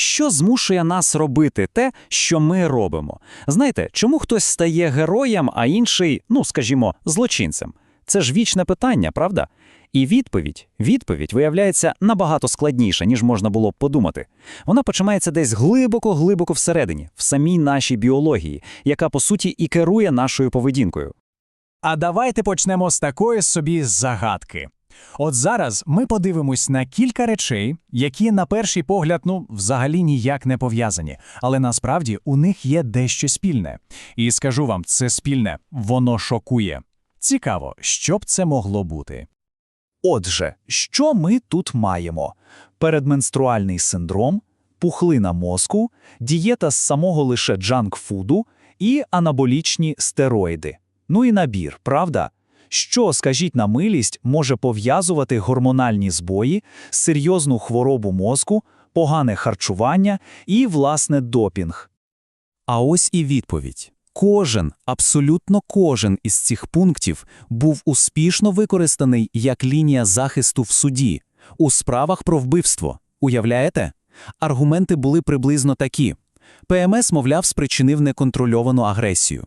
Що змушує нас робити те, що ми робимо? Знаєте, чому хтось стає героєм, а інший, ну скажімо, злочинцем? Це ж вічне питання, правда? І відповідь, відповідь виявляється набагато складніша, ніж можна було б подумати. Вона починається десь глибоко-глибоко всередині, в самій нашій біології, яка по суті і керує нашою поведінкою. А давайте почнемо з такої собі загадки. От зараз ми подивимось на кілька речей, які на перший погляд ну взагалі ніяк не пов'язані, але насправді у них є дещо спільне. І скажу вам, це спільне, воно шокує. Цікаво, що б це могло бути. Отже, що ми тут маємо? Передменструальний синдром, пухлина мозку, дієта з самого лише джанк-фуду і анаболічні стероїди. Ну і набір, правда? Що, скажіть на милість, може пов'язувати гормональні збої, серйозну хворобу мозку, погане харчування і, власне, допінг? А ось і відповідь. Кожен, абсолютно кожен із цих пунктів був успішно використаний як лінія захисту в суді у справах про вбивство. Уявляєте? Аргументи були приблизно такі. ПМС, мовляв, спричинив неконтрольовану агресію.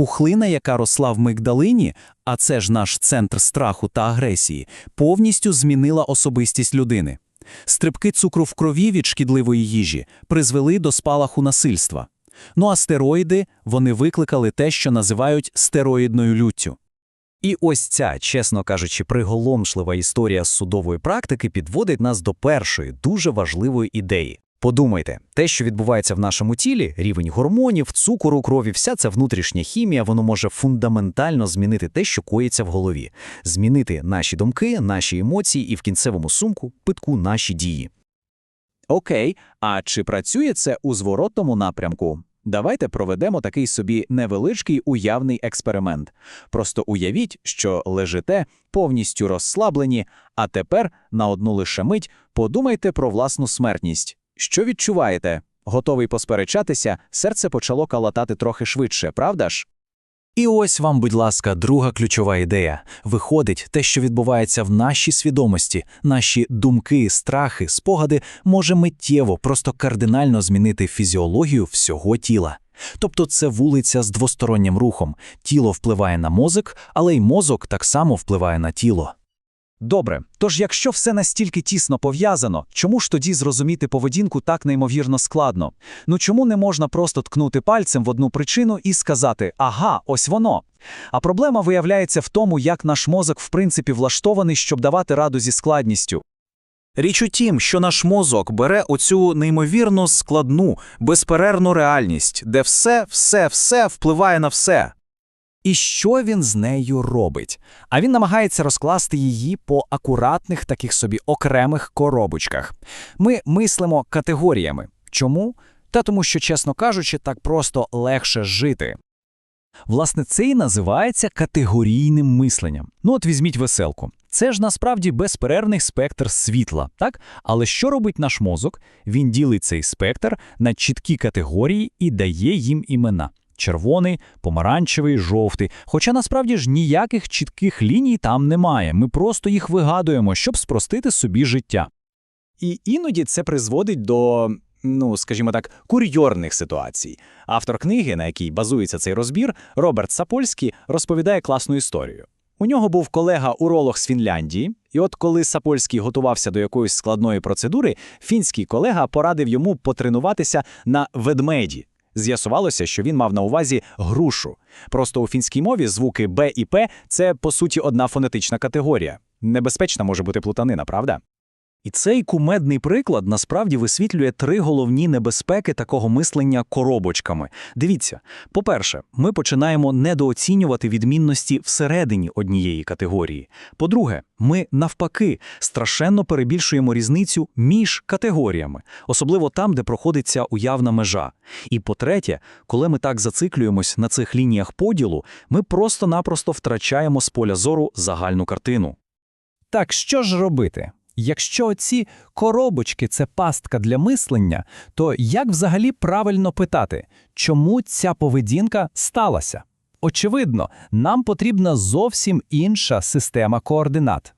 Пухлина, яка росла в мигдалині, а це ж наш центр страху та агресії, повністю змінила особистість людини. Стрибки цукру в крові від шкідливої їжі призвели до спалаху насильства. Ну а стероїди вони викликали те, що називають стероїдною люттю. І ось ця, чесно кажучи, приголомшлива історія з судової практики підводить нас до першої дуже важливої ідеї. Подумайте, те, що відбувається в нашому тілі, рівень гормонів, цукору крові, вся ця внутрішня хімія, воно може фундаментально змінити те, що коїться в голові, змінити наші думки, наші емоції і в кінцевому сумку питку наші дії. Окей, а чи працює це у зворотному напрямку? Давайте проведемо такий собі невеличкий уявний експеримент. Просто уявіть, що лежите повністю розслаблені, а тепер на одну лише мить подумайте про власну смертність. Що відчуваєте? Готовий посперечатися, серце почало калатати трохи швидше, правда ж? І ось вам, будь ласка, друга ключова ідея. Виходить, те, що відбувається в нашій свідомості, наші думки, страхи, спогади, може миттєво, просто кардинально змінити фізіологію всього тіла. Тобто це вулиця з двостороннім рухом. Тіло впливає на мозок, але й мозок так само впливає на тіло. Добре, тож якщо все настільки тісно пов'язано, чому ж тоді зрозуміти поведінку так неймовірно складно? Ну чому не можна просто ткнути пальцем в одну причину і сказати ага, ось воно. А проблема виявляється в тому, як наш мозок в принципі влаштований, щоб давати раду зі складністю. Річ у тім, що наш мозок бере оцю неймовірно складну, безперервну реальність, де все, все, все впливає на все. І що він з нею робить? А він намагається розкласти її по акуратних таких собі окремих коробочках. Ми мислимо категоріями. Чому? Та тому, що, чесно кажучи, так просто легше жити. Власне, це і називається категорійним мисленням. Ну от візьміть веселку. Це ж насправді безперервний спектр світла, так? Але що робить наш мозок? Він ділить цей спектр на чіткі категорії і дає їм імена червоний, помаранчевий, жовтий. Хоча насправді ж ніяких чітких ліній там немає. Ми просто їх вигадуємо, щоб спростити собі життя. І іноді це призводить до, ну скажімо так, курйорних ситуацій. Автор книги, на якій базується цей розбір, Роберт Сапольський, розповідає класну історію. У нього був колега-уролог з Фінляндії, і от коли Сапольський готувався до якоїсь складної процедури, фінський колега порадив йому потренуватися на ведмеді. З'ясувалося, що він мав на увазі грушу. Просто у фінській мові звуки Б і П це по суті одна фонетична категорія. Небезпечна може бути плутанина, правда? І цей кумедний приклад насправді висвітлює три головні небезпеки такого мислення коробочками. Дивіться, по-перше, ми починаємо недооцінювати відмінності всередині однієї категорії. По-друге, ми навпаки страшенно перебільшуємо різницю між категоріями, особливо там, де проходиться уявна межа. І по-третє, коли ми так зациклюємось на цих лініях поділу, ми просто-напросто втрачаємо з поля зору загальну картину. Так що ж робити? Якщо ці коробочки це пастка для мислення, то як взагалі правильно питати, чому ця поведінка сталася? Очевидно, нам потрібна зовсім інша система координат.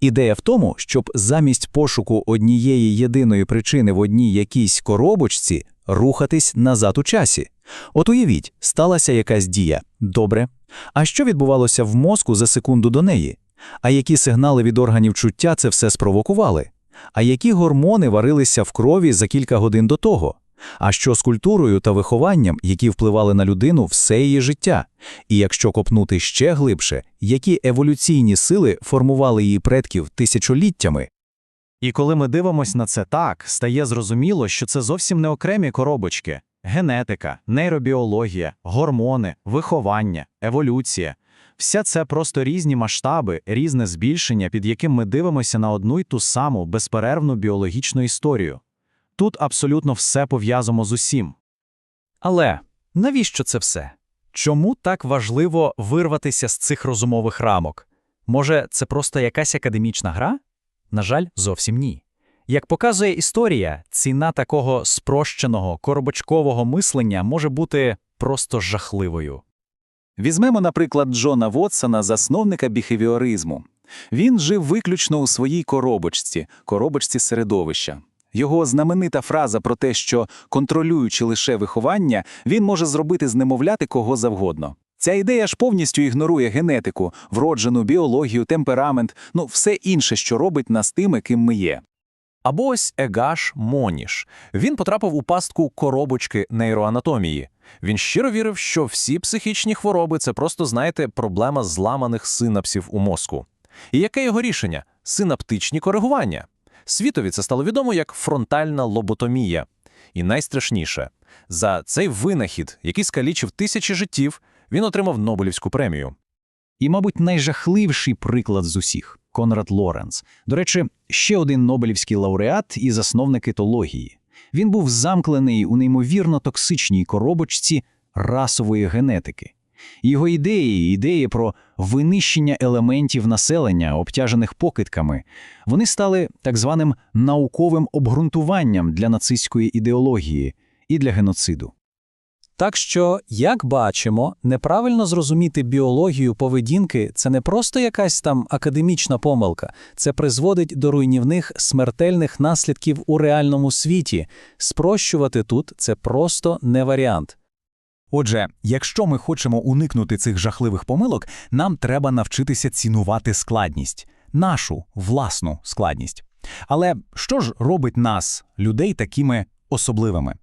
Ідея в тому, щоб замість пошуку однієї єдиної причини в одній якійсь коробочці рухатись назад у часі. От уявіть, сталася якась дія. Добре. А що відбувалося в мозку за секунду до неї? А які сигнали від органів чуття це все спровокували? А які гормони варилися в крові за кілька годин до того? А що з культурою та вихованням, які впливали на людину все її життя? І якщо копнути ще глибше, які еволюційні сили формували її предків тисячоліттями? І коли ми дивимося на це так, стає зрозуміло, що це зовсім не окремі коробочки. Генетика, нейробіологія, гормони, виховання, еволюція – вся це просто різні масштаби, різне збільшення, під яким ми дивимося на одну й ту саму безперервну біологічну історію. Тут абсолютно все пов'язано з усім. Але навіщо це все? Чому так важливо вирватися з цих розумових рамок? Може, це просто якась академічна гра? На жаль, зовсім ні. Як показує історія, ціна такого спрощеного, коробочкового мислення може бути просто жахливою. Візьмемо, наприклад, Джона Вотсона, засновника біхевіоризму. Він жив виключно у своїй коробочці, коробочці середовища. Його знаменита фраза про те, що контролюючи лише виховання, він може зробити з немовляти кого завгодно. Ця ідея ж повністю ігнорує генетику, вроджену біологію, темперамент, ну все інше, що робить нас тими, ким ми є. Або ось Егаш Моніш. Він потрапив у пастку коробочки нейроанатомії. Він щиро вірив, що всі психічні хвороби це просто, знаєте, проблема зламаних синапсів у мозку. І яке його рішення? Синаптичні коригування. Світові це стало відомо як фронтальна лоботомія. І найстрашніше, за цей винахід, який скалічив тисячі життів, він отримав Нобелівську премію. І, мабуть, найжахливіший приклад з усіх Конрад Лоренц. До речі, ще один Нобелівський лауреат і засновник етології. Він був замкнений у неймовірно токсичній коробочці расової генетики. Його ідеї, ідеї про винищення елементів населення, обтяжених покидками, вони стали так званим науковим обґрунтуванням для нацистської ідеології і для геноциду. Так що, як бачимо, неправильно зрозуміти біологію поведінки це не просто якась там академічна помилка, це призводить до руйнівних смертельних наслідків у реальному світі. Спрощувати тут це просто не варіант. Отже, якщо ми хочемо уникнути цих жахливих помилок, нам треба навчитися цінувати складність, нашу власну складність. Але що ж робить нас, людей, такими особливими?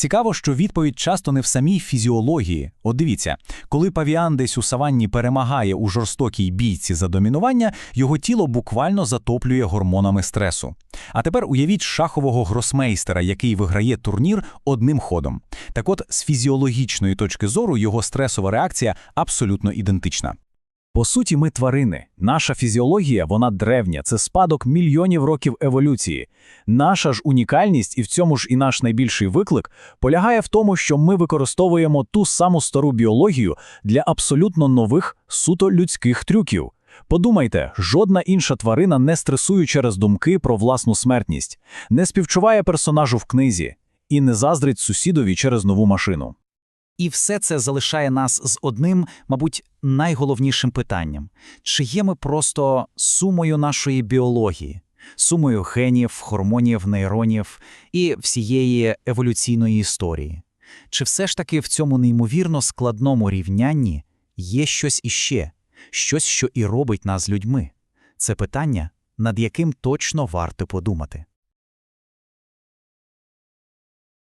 Цікаво, що відповідь часто не в самій фізіології. От дивіться, коли павіан десь у саванні перемагає у жорстокій бійці за домінування, його тіло буквально затоплює гормонами стресу. А тепер уявіть шахового гросмейстера, який виграє турнір одним ходом. Так от, з фізіологічної точки зору, його стресова реакція абсолютно ідентична. По суті, ми тварини. Наша фізіологія, вона древня, це спадок мільйонів років еволюції. Наша ж унікальність, і в цьому ж і наш найбільший виклик, полягає в тому, що ми використовуємо ту саму стару біологію для абсолютно нових, суто людських трюків. Подумайте, жодна інша тварина не стресує через думки про власну смертність, не співчуває персонажу в книзі і не заздрить сусідові через нову машину. І все це залишає нас з одним, мабуть, найголовнішим питанням: чи є ми просто сумою нашої біології, сумою генів, гормонів, нейронів і всієї еволюційної історії? Чи все ж таки в цьому неймовірно складному рівнянні є щось іще, щось, що і робить нас людьми? Це питання, над яким точно варто подумати.